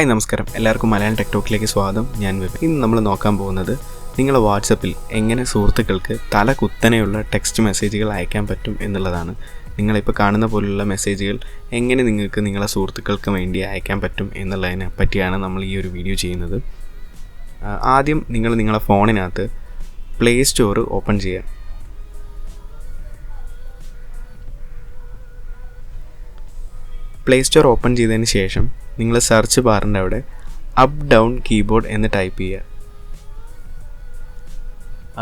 Hi നമസ്കാരം. എല്ലാവർക്കും മലയാളം ടെക്ടോക്കിലേക്ക് സ്വാഗതം. ഞാൻ വിപിൻ ഇന്ന് നമ്മൾ നോക്കാൻ പോകുന്നത് നിങ്ങളുടെ വാട്സപ്പിൽ എങ്ങനെ സുഹൃത്തുക്കൾക്ക് തല കുത്തനെയുള്ള ടെക്സ്റ്റ് മെസ്സേജുകൾ അയക്കാൻ പറ്റും എന്നുള്ളതാണ്. നിങ്ങളിപ്പോൾ കാണുന്ന പോലുള്ള മെസ്സേജുകൾ എങ്ങനെ നിങ്ങൾക്ക് നിങ്ങളെ സുഹൃത്തുക്കൾക്ക് വേണ്ടി അയക്കാൻ പറ്റും എന്നുള്ളതിനെ പറ്റിയാണ് നമ്മൾ ഈ ഒരു വീഡിയോ ചെയ്യുന്നത്. ആദ്യം നിങ്ങൾ നിങ്ങളുടെ ഫോണിനകത്ത് പ്ലേ സ്റ്റോർ ഓപ്പൺ ചെയ്യുക. പ്ലേ സ്റ്റോർ ഓപ്പൺ ചെയ്തതിന് ശേഷം നിങ്ങൾ സെർച്ച് ബാറിന്റെ അവിടെ അപ്പ് ഡൗൺ കീബോർഡ് എന്ന് ടൈപ്പ് ചെയ്യുക.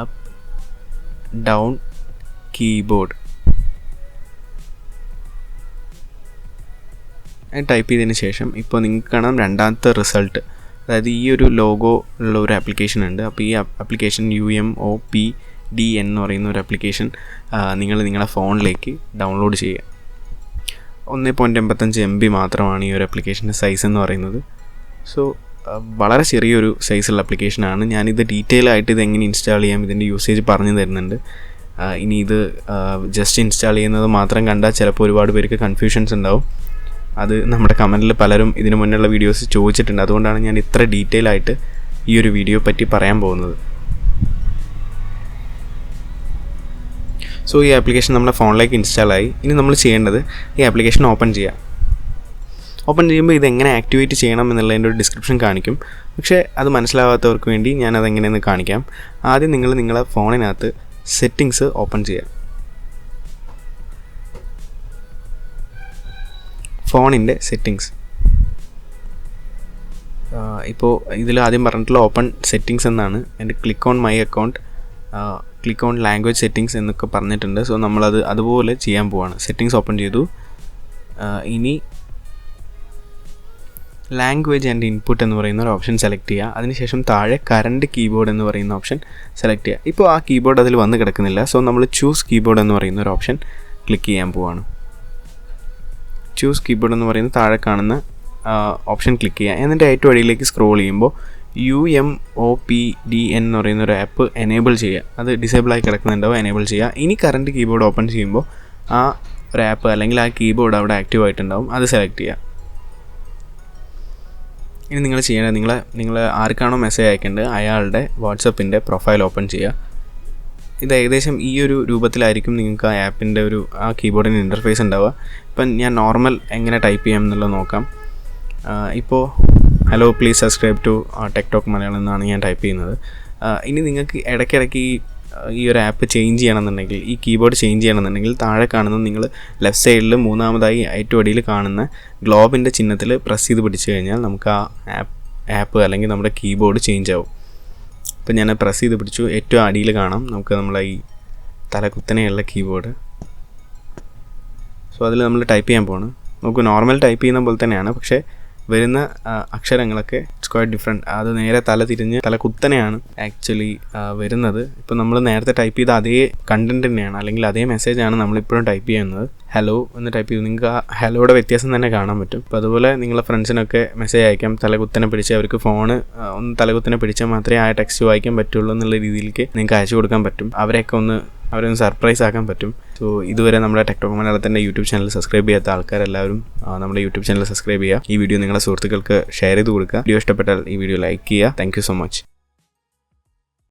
അപ്പ് ഡൗൺ കീബോർഡ് ടൈപ്പ് ചെയ്തതിന് ശേഷം ഇപ്പോൾ നിങ്ങൾക്ക് കാണാം രണ്ടാമത്തെ റിസൾട്ട് അതായത് ഈ ഒരു ലോഗോ ഉള്ള ഒരു ആപ്ലിക്കേഷൻ ഉണ്ട്. അപ്പോൾ ഈ application U M O P D N എന്ന് പറയുന്ന ഒരു ആപ്ലിക്കേഷൻ നിങ്ങൾ നിങ്ങളുടെ ഫോണിലേക്ക് ഡൗൺലോഡ് ചെയ്യുക. ഒന്ന് പോയിന്റ് എൺപത്തഞ്ച് എം ബി മാത്രമാണ് ഈ ഒരു ആപ്ലിക്കേഷന്റെ സൈസ് എന്ന് പറയുന്നത്. സോ വളരെ ചെറിയൊരു സൈസുള്ള ആപ്ലിക്കേഷനാണ് ഞാനിത് ഡീറ്റെയിൽ ആയിട്ട് ഇത് എങ്ങനെ ഇൻസ്റ്റാൾ ചെയ്യാം ഇതിന്റെ യൂസേജ് പറഞ്ഞു തരുന്നുണ്ട്. ഇനി ഇത് ജസ്റ്റ് ഇൻസ്റ്റാൾ ചെയ്യുന്നത് മാത്രം കണ്ടാൽ ചിലപ്പോൾ ഒരുപാട് പേർക്ക് കൺഫ്യൂഷൻസ് ഉണ്ടാവും. അത് നമ്മുടെ കമന്റിൽ പലരും ഇതിനു മുന്നുള്ള വീഡിയോസ് ചോദിച്ചിട്ടുണ്ട്. അതുകൊണ്ടാണ് ഞാൻ ഇത്ര ഡീറ്റെയിൽ ആയിട്ട് ഈ ഒരു വീഡിയോ പറ്റി പറയാൻ പോകുന്നത്. സോ ഈ ആപ്ലിക്കേഷൻ നമ്മുടെ ഫോണിലേക്ക് ഇൻസ്റ്റാൾ ആയി. ഇനി നമ്മൾ ചെയ്യേണ്ടത് ഈ ആപ്ലിക്കേഷൻ ഓപ്പൺ ചെയ്യുക ഓപ്പൺ ചെയ്യുമ്പോൾ ഇത് എങ്ങനെ ആക്ടിവേറ്റ് ചെയ്യണം എന്നുള്ളതിന്റെ ഒരു ഡിസ്ക്രിപ്ഷൻ കാണിക്കും. പക്ഷേ അത് മനസ്സിലാവാത്തവർക്ക് വേണ്ടി ഞാൻ അതെങ്ങനെയെന്ന് കാണിക്കാം. ആദ്യം നിങ്ങൾ നിങ്ങളുടെ ഫോണിനകത്ത് സെറ്റിങ്സ് ഓപ്പൺ ചെയ്യുക. ഫോണിന്റെ സെറ്റിങ്സ് ഇപ്പോൾ ഇതിൽ ആദ്യം പറഞ്ഞിട്ടുള്ള ഓപ്പൺ സെറ്റിങ്സ് എന്നാണ്. എന്റെ click on my account click on language settings എന്നൊക്കെ പറഞ്ഞിട്ടുണ്ട്. സോ നമ്മളത് അതുപോലെ ചെയ്യാൻ പോവാണ്. സെറ്റിങ്സ് ഓപ്പൺ ചെയ്തു. ഇനി ലാംഗ്വേജ് ആൻഡ് ഇൻപുട്ട് എന്ന് പറയുന്ന ഒരു ഓപ്ഷൻ സെലക്ട് ചെയ്യുക അതിനുശേഷം താഴെ കറണ്ട് കീബോർഡ് എന്ന് പറയുന്ന ഓപ്ഷൻ സെലക്ട് ചെയ്യുക ഇപ്പോൾ ആ കീബോർഡ് അതിൽ വന്ന് കിടക്കുന്നില്ല. സോ നമ്മൾ ചൂസ് കീബോർഡ് എന്ന് പറയുന്ന ഒരു ഓപ്ഷൻ ക്ലിക്ക് ചെയ്യാൻ പോവാണ്. ചൂസ് കീബോർഡ് എന്ന് പറയുന്ന താഴെ കാണുന്ന ഓപ്ഷൻ ക്ലിക്ക് ചെയ്യുക എന്നിട്ട് ഏറ്റവും അടിയിലേക്ക് സ്ക്രോൾ ചെയ്യുമ്പോൾ U M O P D N എന്ന് പറയുന്ന ഒരു ആപ്പ് എനേബിൾ ചെയ്യുക. അത് ഡിസേബിളായി കിടക്കുന്നുണ്ടാവും എനേബിൾ ചെയ്യുക. ഇനി കറണ്ട് കീബോർഡ് ഓപ്പൺ ചെയ്യുമ്പോൾ ആ ഒരു ആപ്പ് അല്ലെങ്കിൽ ആ കീബോർഡ് അവിടെ ആക്റ്റീവ് ആയിട്ടുണ്ടാവും. അത് സെലക്ട് ചെയ്യുക. ഇനി നിങ്ങൾ ചെയ്യേണ്ടത് നിങ്ങൾ നിങ്ങൾ ആർക്കാണോ മെസ്സേജ് അയക്കേണ്ടത് അയാളുടെ വാട്സപ്പിന്റെ പ്രൊഫൈൽ ഓപ്പൺ ചെയ്യുക. ഇത് ഏകദേശം ഈ ഒരു രൂപത്തിലായിരിക്കും നിങ്ങൾക്ക് ആ ആപ്പിന്റെ ഒരു ആ കീബോർഡിന്റെ ഇന്റർഫേസ് ഉണ്ടാവുക. ഇപ്പം ഞാൻ നോർമൽ എങ്ങനെ ടൈപ്പ് ചെയ്യാം എന്നുള്ളത് നോക്കാം. ഇപ്പോൾ hello please subscribe to Tech Talk Malayalam എന്നാണ് ഞാൻ ടൈപ്പ് ചെയ്യുന്നത്. ഇനി നിങ്ങൾക്ക് ഇടയ്ക്കിടയ്ക്ക് ഈ ഈ ഒരു ആപ്പ് ചേഞ്ച് ചെയ്യണമെന്നുണ്ടെങ്കിൽ ഈ കീബോർഡ് ചേഞ്ച് ചെയ്യണമെന്നുണ്ടെങ്കിൽ താഴെ കാണുന്ന നിങ്ങൾ ലെഫ്റ്റ് സൈഡിൽ മൂന്നാമതായി ഏറ്റവും അടിയിൽ കാണുന്ന ഗ്ലോബിന്റെ ചിഹ്നത്തിൽ പ്രസ് ചെയ്ത് പിടിച്ചു കഴിഞ്ഞാൽ നമുക്ക് ആ ആപ്പ് ആപ്പ് അല്ലെങ്കിൽ നമ്മുടെ കീബോർഡ് ചേഞ്ച് ആവും. അപ്പോൾ ഞാൻ പ്രസ് ചെയ്ത് പിടിച്ചു. ഏറ്റവും അടിയിൽ കാണാം. നമുക്ക് നമ്മളെ ഈ തലകുത്തനെയുള്ള കീബോർഡ് സോ അതിൽ നമ്മൾ ടൈപ്പ് ചെയ്യാൻ പോകണം നമുക്ക് നോർമൽ ടൈപ്പ് ചെയ്യുന്ന പോലെ തന്നെയാണ്. പക്ഷേ വരുന്ന അക്ഷരങ്ങളൊക്കെ ഇറ്റ്സ് ക്വൈറ്റ് ഡിഫറെന്റ് അത് നേരെ തല തിരിഞ്ഞ് തല കുത്തനെയാണ് ആക്ച്വലി വരുന്നത്. ഇപ്പം നമ്മൾ നേരത്തെ ടൈപ്പ് ചെയ്ത അതേ കണ്ടന്റ് തന്നെയാണ് അല്ലെങ്കിൽ അതേ മെസ്സേജാണ് നമ്മളിപ്പോഴും ടൈപ്പ് ചെയ്യുന്നത്. ഹലോ എന്ന് ടൈപ്പ് ചെയ്തു നിങ്ങൾക്ക് ആ ഹലോയുടെ വ്യത്യാസം തന്നെ കാണാൻ പറ്റും. അപ്പോൾ അതുപോലെ നിങ്ങളെ ഫ്രണ്ട്സിനൊക്കെ മെസ്സേജ് അയക്കാം തലകുത്തനെ പിടിച്ച് അവർക്ക് ഫോണ് ഒന്ന് തലകുത്തനെ പിടിച്ചാൽ മാത്രമേ ആ ടെക്സ്റ്റ് വായിക്കാൻ പറ്റുള്ളൂ എന്നുള്ള രീതിയിലേക്ക് നിങ്ങൾക്ക് അയച്ചു കൊടുക്കാൻ പറ്റും. അവരെയൊക്കെ ഒന്ന് അവരെ ഒന്ന് സർപ്രൈസ് ആക്കാൻ പറ്റും. സോ ഇതുവരെ നമ്മുടെ ടെക്ടോക്ക് മലയാളത്തിന്റെ യൂട്യൂബ് ചാനൽ സബ്സ്ക്രൈബ് ചെയ്യാത്ത ആൾക്കാരെല്ലാവരും നമ്മുടെ യൂട്യൂബ് ചാനൽ സബ്സ്ക്രൈബ് ചെയ്യുക. ഈ വീഡിയോ നിങ്ങളുടെ സുഹൃത്തുക്കൾക്ക് ഷെയർ ചെയ്ത് കൊടുക്കുക. വീഡിയോ ഇഷ്ടപ്പെട്ടാൽ ഈ വീഡിയോ ലൈക്ക് ചെയ്യുക. Thank so much